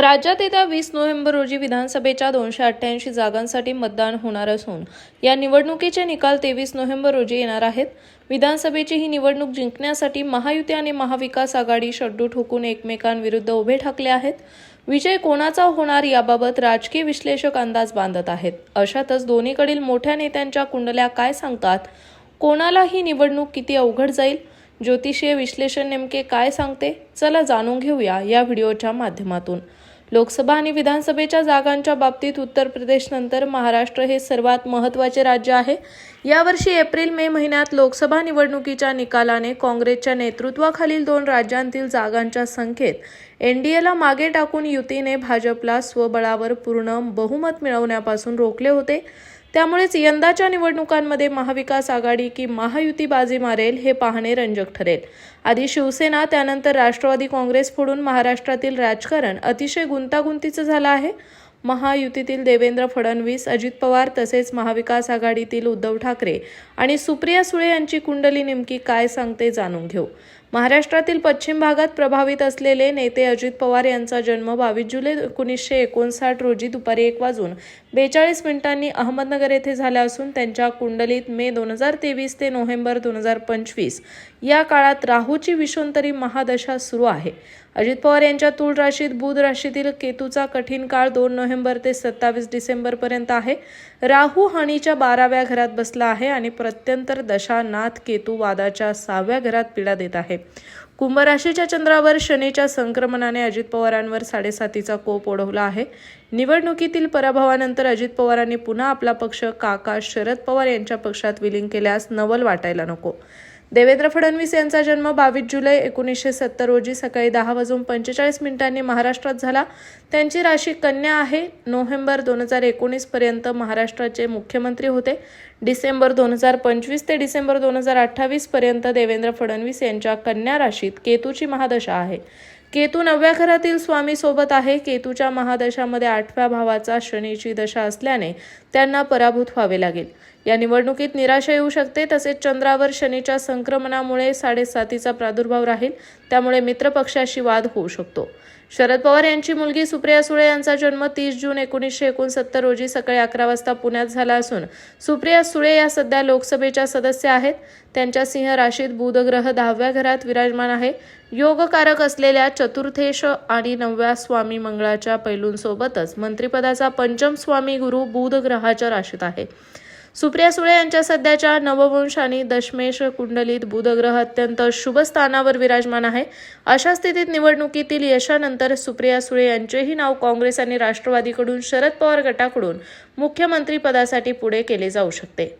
राज्यात येत्या वीस नोव्हेंबर रोजी विधानसभेच्या दोनशे अठ्ठ्याऐंशी जागांसाठी मतदान होणार असून या निवडणुकीचे निकाल तेवीस नोव्हेंबर रोजी येणार आहेत. विधानसभेची ही निवडणूक जिंकण्यासाठी महायुती आणि महाविकास आघाडी शड्डू ठोकून एकमेकांविरुद्ध उभे ठाकले आहेत. विजय कोणाचा होणार याबाबत राजकीय विश्लेषक अंदाज बांधत आहेत. अशातच दोन्हीकडील मोठ्या नेत्यांच्या कुंडल्या काय सांगतात? कोणाला ही निवडणूक किती अवघड जाईल? ज्योतिषीय विश्लेषण नेमके काय सांगते? चला जाणून घेऊया या व्हिडिओच्या माध्यमातून. लोकसभा आणि विधानसभेच्या जागांच्या बाबतीत उत्तर प्रदेशनंतर महाराष्ट्र हे सर्वात महत्त्वाचे राज्य आहे. यावर्षी एप्रिल मे महिन्यात लोकसभा निवडणुकीच्या निकालाने काँग्रेसच्या नेतृत्वाखालील दोन राज्यांतील जागांच्या संख्येत एनडीएला मागे टाकून युतीने भाजपला स्वबळावर पूर्ण बहुमत मिळवण्यापासून रोखले होते. त्यामुळेच यंदाच्या निवडणुकांमध्ये महाविकास आघाडी की महायुती बाजी मारेल हे पाहणे रंजक ठरेल. आधी शिवसेना त्यानंतर राष्ट्रवादी काँग्रेस फोडून महाराष्ट्रातील राजकारण अतिशय गुंतागुंतीचं झालं आहे. महायुतीतील देवेंद्र फडणवीस अजित पवार तसेच महाविकास आघाडीतील उद्धव ठाकरे आणि सुप्रिया सुळे यांची कुंडली नेमकी काय सांगते जाणून घेऊ. महाराष्ट्रातील पश्चिम भागात प्रभावित असलेले नेते अजित पवार यांचा जन्म बावीस जुलै एकोणीसशे एकोणसाठ रोजी दुपारी एक वाजून बेचाळीस मिनिटांनी अहमदनगर येथे झाला असून त्यांच्या कुंडलीत मे दोन हजार तेवीस ते नोव्हेंबर दोन हजार पंचवीस या काळात राहूची विषोंतरी महादशा सुरू आहे. अजित पवार यांच्या तूळ राशीत बुध राशीतील केतूचा कठीण काळ दोन नोव्हेंबर ते सत्तावीस डिसेंबरपर्यंत आहे. राहू हानीच्या बाराव्या घरात बसला आहे आणि प्रत्यंतर दशा नाथ केतू वादाच्या सहाव्या घरात पीडा देत आहे. कुंभराशीच्या चंद्रावर शनीच्या संक्रमणाने अजित पवारांवर साडेसातीचा कोप ओढवला आहे. निवडणुकीतील पराभवानंतर अजित पवारांनी पुन्हा आपला पक्ष काका शरद पवार यांच्या पक्षात विलीन केल्यास नवल वाटायला नको. देवेंद्र फडणवीस यांचा जन्म बावीस जुलै एकोणीसशे सत्तर रोजी सकाळी दहा वाजून पंचेचाळीस मिनिटांनी महाराष्ट्रात झाला. त्यांची राशी कन्या आहे. नोव्हेंबर दोन हजार एकोणीसपर्यंत महाराष्ट्राचे मुख्यमंत्री होते. डिसेंबर दोन हजार पंचवीस ते डिसेंबर दोन हजार अठ्ठावीसपर्यंत देवेंद्र फडणवीस यांच्या कन्या राशीत केतूची महादशा आहे. केतू नवव्या घरातील स्वामीसोबत आहे. केतूच्या महादशामध्ये आठव्या भावाचा शनीची दशा असल्याने त्यांना पराभूत व्हावे लागेल. या निवडणुकीत निराशा येऊ शकते तसेच चंद्रावर शनीच्या संक्रमणामुळे साडेसातीचा प्रादुर्भाव राहील त्यामुळे मित्रपक्षाशी वाद होऊ शकतो. शरद पवार यांची मुलगी सुप्रिया सुळे यांचा जन्म तीस जून एकोणीसशे एकोणसत्तर रोजी सकाळी अकरा वाजता पुण्यात झाला असून सुप्रिया सुळे या सध्या लोकसभेच्या सदस्य आहेत. त्यांच्या सिंह राशीत बुधग्रह दहाव्या घरात विराजमान आहे. योगकारक असलेल्या चतुर्थेश आणि नवव्या स्वामी मंगळाच्या पैलूंसोबतच मंत्रिपदाचा पंचम स्वामी गुरु बुधग्रह ग्रहाच्या राशीत आहे. सुप्रिया सुळे यांच्या सध्याच्या नववंश आणि दशमेश कुंडलीत बुधग्रह अत्यंत शुभ स्थानावर विराजमान आहे. अशा स्थितीत निवडणुकीतील यशानंतर सुप्रिया सुळे यांचेही नाव काँग्रेस आणि राष्ट्रवादीकडून शरद पवार गटाकडून मुख्यमंत्रीपदासाठी पुढे केले जाऊ शकते.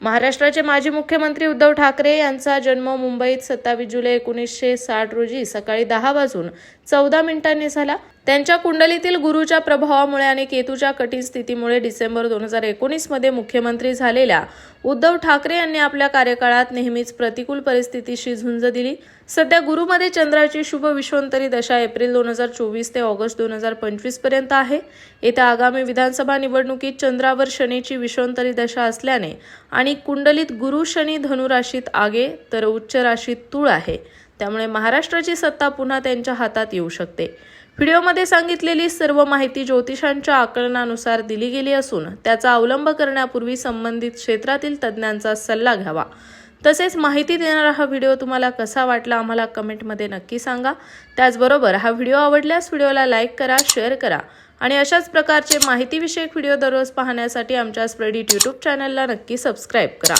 महाराष्ट्राचे माजी मुख्यमंत्री उद्धव ठाकरे यांचा जन्म मुंबईत सत्तावीस जुलै एकोणीसशे साठ रोजी सकाळी दहा वाजून चौदा मिनिटांनी झाला. त्यांच्या कुंडलीतील गुरुच्या प्रभावामुळे आणि केतूच्या कठीण स्थितीमुळे डिसेंबर दोन हजार एकोणीसमध्ये मुख्यमंत्री झालेल्या उद्धव ठाकरे यांनी आपल्या कार्यकाळात नेहमीच प्रतिकूल परिस्थितीशी झुंज दिली. सध्या गुरुमध्ये चंद्राची शुभ विश्वंतरी दशा एप्रिल दोन हजार चोवीस ते ऑगस्ट दोन हजार पंचवीसपर्यंत आहे. येत्या आगामी विधानसभा निवडणुकीत चंद्रावर शनीची विश्वंतरी दशा असल्याने आणि कुंडलीत गुरु शनी धनुराशीत आगे तर उच्च राशीत तूळ आहे. त्यामुळे महाराष्ट्राची सत्ता पुन्हा त्यांच्या हातात येऊ शकते. व्हिडिओमध्ये सांगितलेली सर्व माहिती ज्योतिषांच्या आकलनानुसार दिली गेली असून त्याचा अवलंब करण्यापूर्वी संबंधित क्षेत्रातील तज्ज्ञांचा सल्ला घ्यावा. तसेच माहिती देणारा हा व्हिडिओ तुम्हाला कसा वाटला आम्हाला कमेंटमध्ये नक्की सांगा. त्याचबरोबर हा व्हिडिओ आवडल्यास व्हिडिओला लाईक करा शेअर करा आणि अशाच प्रकारचे माहितीविषयक व्हिडिओ दररोज पाहण्यासाठी आमच्या स्प्रेडिट यूट्यूब चॅनलला नक्की सबस्क्राईब करा.